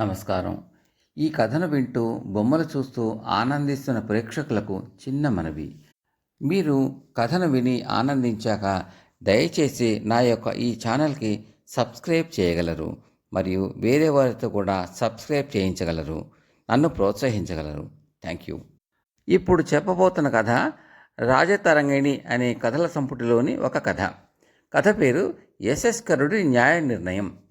నమస్కారం. ఈ కథను వింటూ బొమ్మలు చూస్తూ ఆనందిస్తున్న ప్రేక్షకులకు చిన్న మనవి. మీరు కథను విని ఆనందించాక దయచేసి నా యొక్క ఈ ఛానల్కి సబ్స్క్రైబ్ చేయగలరు మరియు వేరే వారితో కూడా సబ్స్క్రైబ్ చేయించగలరు. నన్ను ప్రోత్సహించగలరు. Thank you. ఇప్పుడు చెప్పబోతున్న కథ రాజతరంగిణి అనే కథల సంపుటిలోని ఒక కథ. కథ పేరు యశస్కరుడి కరుడి న్యాయ నిర్ణయం.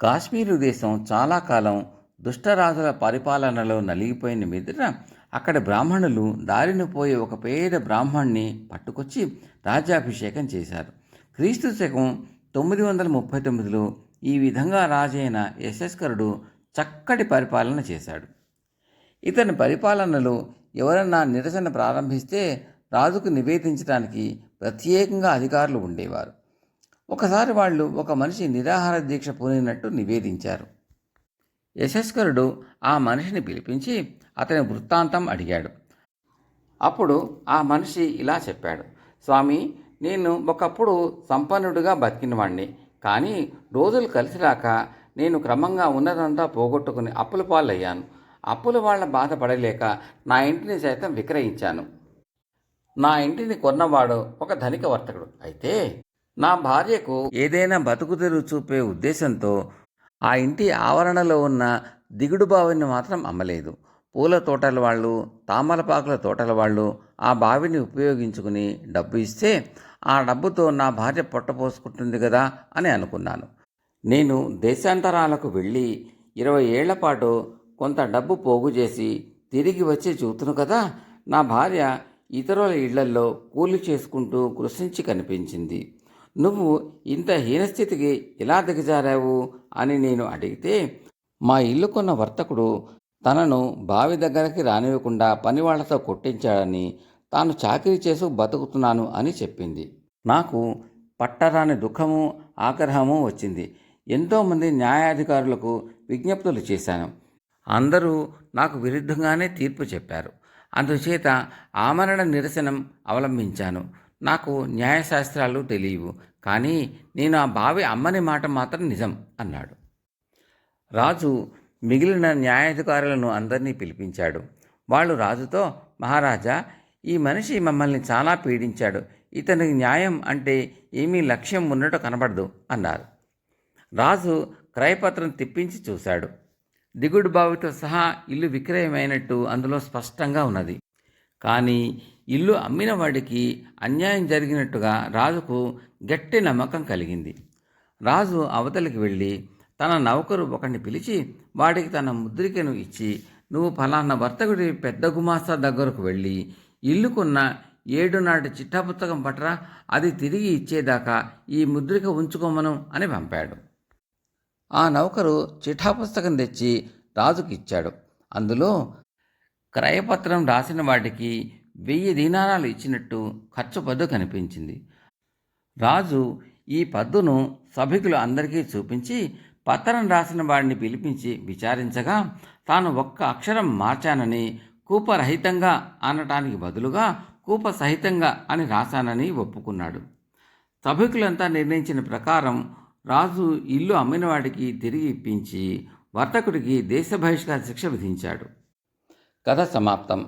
కాశ్మీరు దేశం చాలా కాలం దుష్టరాజుల పరిపాలనలో నలిగిపోయిన మీదట అక్కడ బ్రాహ్మణులు దారిన పోయి ఒక పేద బ్రాహ్మణ్ణి పట్టుకొచ్చి రాజ్యాభిషేకం చేశారు. క్రీస్తు శకం తొమ్మిది వందల ముప్పై తొమ్మిదిలో ఈ విధంగా రాజైన యశస్కరుడు చక్కటి పరిపాలన చేశాడు. ఇతని పరిపాలనలో ఎవరన్నా నిరసన ప్రారంభిస్తే రాజుకు నివేదించడానికి ప్రత్యేకంగా అధికారులు ఉండేవారు. ఒకసారి వాళ్ళు ఒక మనిషి నిరాహార దీక్ష పూనినట్టు నివేదించారు. యశస్కరుడు ఆ మనిషిని పిలిపించి అతని వృత్తాంతం అడిగాడు. అప్పుడు ఆ మనిషి ఇలా చెప్పాడు. స్వామి నేను ఒకప్పుడు సంపన్నుడిగా బతికినవాణ్ణి. కానీ రోజులు కలిసిరాక నేను క్రమంగా ఉన్నదంతా పోగొట్టుకుని అప్పుల పాలయ్యాను. అప్పుల వాళ్ళ బాధపడలేక నా ఇంటిని సైతం విక్రయించాను. నా ఇంటిని కొన్నవాడు ఒక ధనిక వర్తకుడు. అయితే నా భార్యకు ఏదైనా బతుకుతెరువు చూపే ఉద్దేశంతో ఆ ఇంటి ఆవరణలో ఉన్న దిగుడు బావిని మాత్రం అమ్మలేదు. పూల తోటల వాళ్ళు తామలపాకుల తోటల వాళ్ళు ఆ బావిని ఉపయోగించుకుని డబ్బు ఇస్తే ఆ డబ్బుతో నా భార్య పొట్టపోసుకుంటుంది కదా అని అనుకున్నాను. నేను దేశాంతరాలకు వెళ్ళి ఇరవై ఏళ్ళ పాటు కొంత డబ్బు పోగు చేసి తిరిగి వచ్చి చూతును కదా నా భార్య ఇతరుల ఇళ్ళల్లో కూలి చేసుకుంటూ కృషించి కనిపించింది. నువ్వు ఇంత హీనస్థితికి ఎలా దిగజారావు అని నేను అడిగితే మా ఇల్లు కొన్న వర్తకుడు తనను బావి దగ్గరికి రానివ్వకుండా పనివాళ్ళతో కొట్టించాడని తాను చాకరీ చేసి బతుకుతున్నాను అని చెప్పింది. నాకు పట్టరాని దుఃఖము ఆగ్రహము వచ్చింది. ఎంతోమంది న్యాయాధికారులకు విజ్ఞప్తులు చేశాను. అందరూ నాకు విరుద్ధంగానే తీర్పు చెప్పారు. అందుచేత ఆమరణ నిరసనం అవలంబించాను. నాకు న్యాయశాస్త్రాలు తెలియవు కానీ నేను ఆ బావి అమ్మని మాట మాత్రం నిజం అన్నాడు. రాజు మిగిలిన న్యాయాధికారులను అందరినీ పిలిపించాడు. వాళ్ళు రాజుతో మహారాజా ఈ మనిషి మమ్మల్ని చాలా పీడించాడు. ఇతనికి న్యాయం అంటే ఏమీ లక్ష్యం ఉన్నట్టు కనబడదు అన్నారు. రాజు క్రయపత్రం తిప్పించి చూశాడు. దిగుడు బావితో సహా ఇల్లు విక్రయమైనట్టు అందులో స్పష్టంగా ఉన్నది. కానీ ఇల్లు అమ్మిన వాడికి అన్యాయం జరిగినట్టుగా రాజుకు గట్టి నమ్మకం కలిగింది. రాజు అవతలికి వెళ్ళి తన నౌకరు ఒకరిని పిలిచి వాడికి తన ముద్రికను ఇచ్చి నువ్వు ఫలానా వర్తకుడి పెద్ద గుమాస్తా దగ్గరకు వెళ్ళి ఇల్లుకున్న ఏడు నాటి చిట్టా పుస్తకం పట్రా అది తిరిగి ఇచ్చేదాకా ఈ ముద్రిక ఉంచుకోమను అని పంపాడు. ఆ నౌకరు చిఠా పుస్తకం తెచ్చి రాజుకి ఇచ్చాడు అందులో క్రయపత్రం రాసిన వాటికి వెయ్యి దీనారాలు ఇచ్చినట్టు ఖర్చు పద్దు కనిపించింది. రాజు ఈ పద్దును సభికులు అందరికీ చూపించి పత్రం రాసిన వాడిని పిలిపించి విచారించగా తాను ఒక్క అక్షరం మార్చానని కూపరహితంగా అనటానికి బదులుగా కూప సహితంగా అని రాశానని ఒప్పుకున్నాడు. సభికులంతా నిర్ణయించిన ప్రకారం రాజు ఇల్లు అమ్మినవాడికి తిరిగి ఇప్పించి వర్తకుడికి దేశ బహిష్కార శిక్ష విధించాడు. కథ సమాప్తం